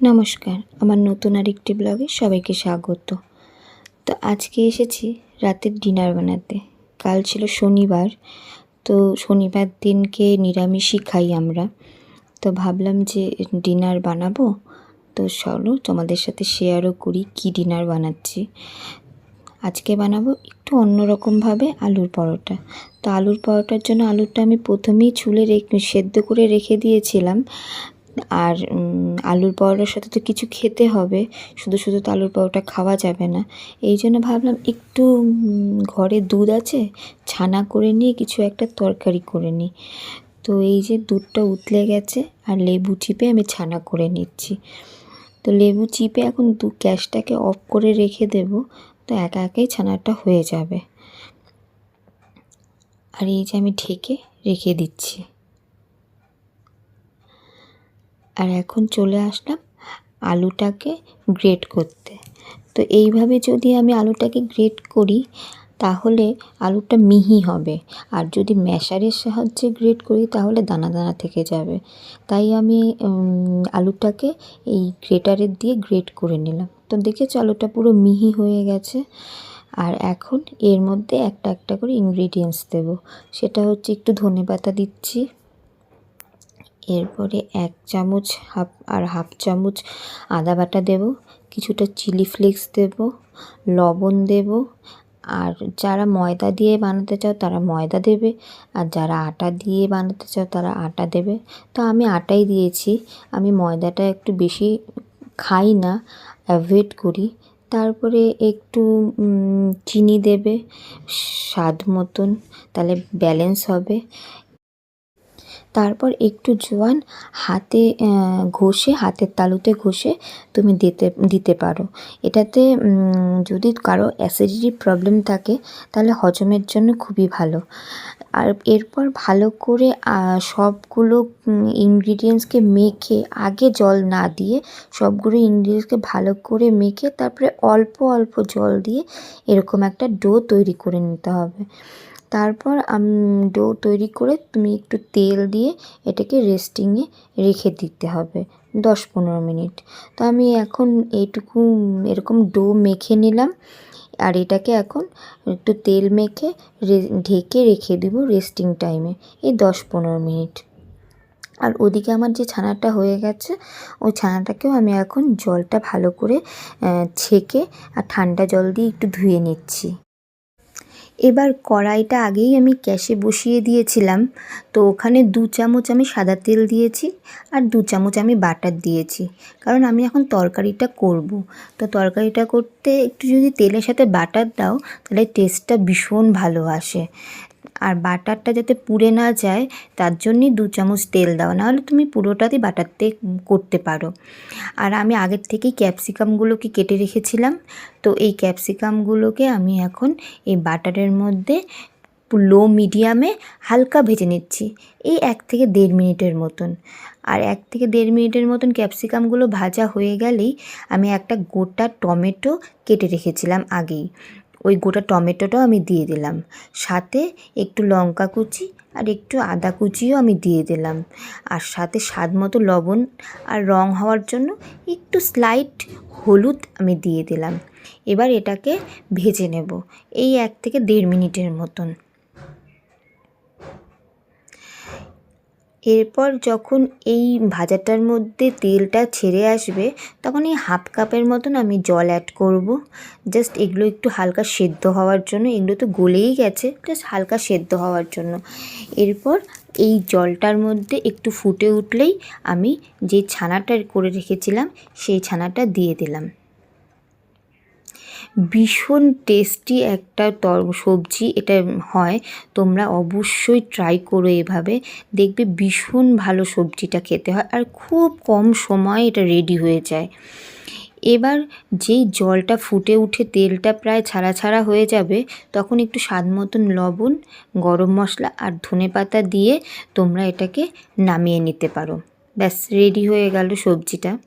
নমস্কার, আমার নতুন আরেকটি ব্লগে সবাইকে স্বাগত। তো আজকে এসেছি রাতের ডিনার বানাতে। কাল ছিল শনিবার, তো শনিবার দিনকে নিরামিষই খাই আমরা। তো ভাবলাম যে ডিনার বানাবো, তো চলো তোমাদের সাথে শেয়ারও করি কি ডিনার বানাচ্ছি। আজকে বানাবো একটু অন্যরকমভাবে আলুর পরোটা। তো আলুর পরোটার জন্য আলুটা আমি প্রথমেই ছুলে রেখে সেদ্ধ করে রেখে দিয়েছিলাম। আর আলুর পরোটার সাথে তো কিছু খেতে হবে। শুধু শুধু তো আলুর পরোটা খাওয়া যাবে না। এই জন্য ভাবলাম একটু ঘরে দুধ আছে, ছানা করে নিয়ে কিছু একটা তরকারি করে নিই। তো এই যে দুধটা উতলে গেছে আর লেবু চিপে আমি ছানা করে নিচ্ছি। তো লেবু চিপে এখন দু, গ্যাসটাকে অফ করে রেখে দেব, তো একা একাই ছানাটা হয়ে যাবে। আর এই যে আমি ঢেকে রেখে দিচ্ছি। আর এখন চলে আসলাম আলুটাকে গ্রেট করতে। তো এইভাবে যদি আমি আলুটাকে গ্রেট করি, তাহলে আলুটা মিহি হবে। আর যদি ম্যাশারের সাহায্যে গ্রেট করি, তাহলে দানা দানা থেকে যাবে। তাই আমি আলুটাকে এই গ্রেটারের দিয়ে গ্রেট করে নিলাম। তো দেখেছ আলুটা পুরো মিহি হয়ে গেছে। আর এখন এর মধ্যে একটা একটা করে ইনগ্রিডিয়েন্টস দেবো। সেটা হচ্ছে একটু ধনে পাতা দিচ্ছি। এরপরে এক চামচ হাফ, আর হাফ চামচ আদা বাটা দেব, কিছুটা চিলি ফ্লেক্স দেব, লবণ দেব, আর যারা ময়দা দিয়ে বানাতে চাও তারা ময়দা দেবে, আর যারা আটা দিয়ে বানাতে চাও তারা আটা দেবে। তো আমি আটাই দিয়েছি, আমি ময়দাটা একটু বেশি খাই না, অ্যাভয়েড করি। তারপরে একটু চিনি দেবে, স্বাদ মতন, তাহলে ব্যালেন্স হবে। তারপর একটু জোয়ান হাতে ঘষে, হাতের তালুতে ঘষে তুমি দিতে দিতে পারো। এটাতে যদি কারও অ্যাসিডিটির প্রবলেম থাকে, তাহলে হজমের জন্য খুবই ভালো। আর এরপর ভালো করে সবগুলো ইনগ্রিডিয়েন্টসকে মেখে, আগে জল না দিয়ে সবগুলো ইনগ্রিডিয়েন্টসকে ভালো করে মেখে, তারপরে অল্প অল্প জল দিয়ে এরকম একটা ডো তৈরি করে নিতে হবে। তারপর ডো তৈরি করে তুমি একটু তেল দিয়ে এটাকে রেস্টিংয়ে রেখে দিতে হবে, দশ পনেরো মিনিট। তো আমি এখন এইটুকু, এরকম ডো মেখে নিলাম, আর এটাকে এখন একটু তেল মেখে ঢেকে রেখে দেবো রেস্টিং টাইমে এই দশ পনেরো মিনিট। আর ওদিকে আমার যে ছানাটা হয়ে গেছে ওই ছানাটাকেও আমি এখন জলটা ভালো করে ছেঁকে আর ঠান্ডা জল দিয়ে একটু ধুয়ে নিচ্ছি। এবার কড়াইটা আগেই আমি ক্যাশে বসিয়ে দিয়েছিলাম। তো ওখানে দু চামচ আমি সাদা তেল দিয়েছি আর দু চামচ আমি বাটার দিয়েছি। কারণ আমি এখন তরকারিটা করব। তো তরকারিটা করতে একটু যদি তেলের সাথে বাটার দাও, তাহলে টেস্টটা ভীষণ ভালো আসে। আর বাটারটা যাতে পুড়ে না যায়, তার জন্যই দু চামচ তেল দাও। নাহলে তুমি পুরোটাতে বাটারতে করতে পারো। আর আমি আগের থেকেই ক্যাপসিকামগুলোকে কেটে রেখেছিলাম। তো এই ক্যাপসিকামগুলোকে আমি এখন এই বাটারের মধ্যে লো মিডিয়ামে হালকা ভেজে নিচ্ছি। এই এক থেকে দেড় মিনিটের মতন। আর এক থেকে দেড় মিনিটের মতন ক্যাপসিকামগুলো ভাজা হয়ে গেলেই আমি একটা গোটা টমেটো কেটে রেখেছিলাম আগেই। ওই গোটা টমেটোটাও আমি দিয়ে দিলাম। সাথে একটু লঙ্কা কুচি আর একটু আদা কুচিও আমি দিয়ে দিলাম। আর সাথে স্বাদ মতো লবণ আর রং হওয়ার জন্য একটু স্লাইট হলুদ আমি দিয়ে দিলাম। এবার এটাকে ভেজে নেব। এই এক থেকে দেড় মিনিটের মতন। এরপর যখন এই ভাজাটার মধ্যে তেলটা ছেড়ে আসবে, তখন এই হাফ কাপের মতন আমি জল অ্যাড করব। জাস্ট এগুলো একটু হালকা সেদ্ধ হওয়ার জন্য, এগুলো তো গলেই গেছে জাস্ট হালকা সেদ্ধ হওয়ার জন্য। এরপর এই জলটার মধ্যে একটু ফুটে উঠলেই আমি যে ছানাটা করে রেখেছিলাম, সেই ছানাটা দিয়ে দিলাম। ভীষণ টেস্টি একটা তর, সবজি এটা হয়। তোমরা অবশ্যই ট্রাই করো এভাবে। দেখবে ভীষণ ভালো সবজিটা খেতে হয় আর খুব কম সময়ে এটা রেডি হয়ে যায়। এবার যেই জলটা ফুটে উঠে তেলটা প্রায় ছাড়া ছাড়া হয়ে যাবে, তখন একটু স্বাদ মতন লবণ, গরম মশলা আর ধনে পাতা দিয়ে তোমরা এটাকে নামিয়ে নিতে পারো। ব্যাস রেডি হয়ে গেল সবজিটা।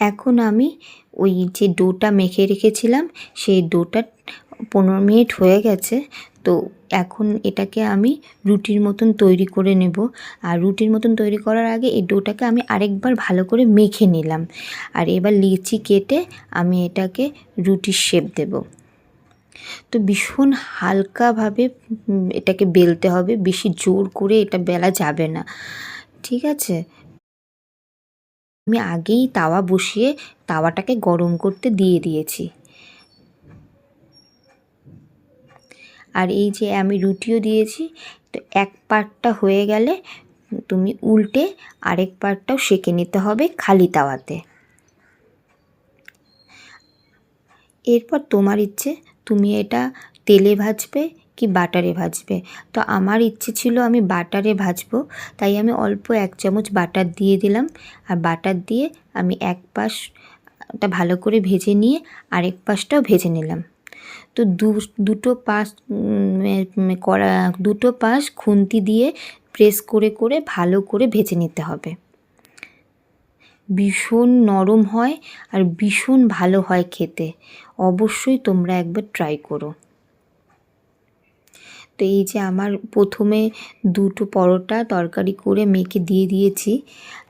এখন আমি ওই যে ডোটা মেখে রেখেছিলাম, সেই ডোটা পনেরো মিনিট হয়ে গেছে, তো এখন এটাকে আমি রুটির মতন তৈরি করে নেব। আর রুটির মতন তৈরি করার আগে এই ডোটাকে আমি আরেকবার ভালো করে মেখে নিলাম। আর এবার লিচি কেটে আমি এটাকে রুটির শেপ দেব। তো ভীষণ হালকাভাবে এটাকে বেলতে হবে, বেশি জোর করে এটা বেলা যাবে না। ঠিক আছে? আমি আগেই তাওয়া বসিয়ে তাওয়াটাকে গরম করতে দিয়ে দিয়েছি। আর এই যে আমি রুটিও দিয়েছি, তো এক পার্টটা হয়ে গেলে তুমি উল্টে আরেক পার্টটাও সেঁকে নিতে হবে খালি তাওয়াতে। এরপর তোমার ইচ্ছে তুমি এটা তেলে ভাজবে কি বাটারে ভাজবে? তো আমার ইচ্ছে ছিল আমি বাটারে ভাজবো, তাই আমি অল্প এক চামচ বাটার দিয়ে দিলাম। আর বাটার দিয়ে আমি এক পাশটা ভালো করে ভেজে নিয়ে আরেক পাশটাও ভেজে নিলাম। তো দুটো পাশ কড়া, দুটো পাশ খুন্তি দিয়ে প্রেস করে করে ভালো করে ভেজে নিতে হবে। ভীষণ নরম হয় আর ভীষণ ভালো হয় খেতে। অবশ্যই তোমরা একবার ট্রাই করো। তো এই যে আমার প্রথমে দুটো পরোটা তরকারি করে মেয়েকে দিয়ে দিয়েছি।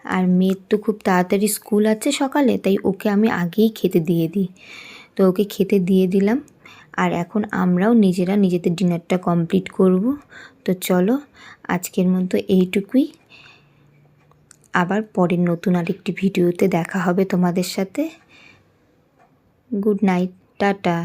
আর মেয়ের তো খুব তাড়াতাড়ি স্কুল আছে সকালে, তাই ওকে আমি আগেই খেতে দিয়ে দিই। তো ওকে খেতে দিয়ে দিলাম। আর এখন আমরাও নিজেরা নিজেদের ডিনারটা কমপ্লিট করব। তো চলো আজকের মতো এইটুকুই। আবার পরের নতুন আরেকটি ভিডিওতে দেখা হবে তোমাদের সাথে। Good night tata.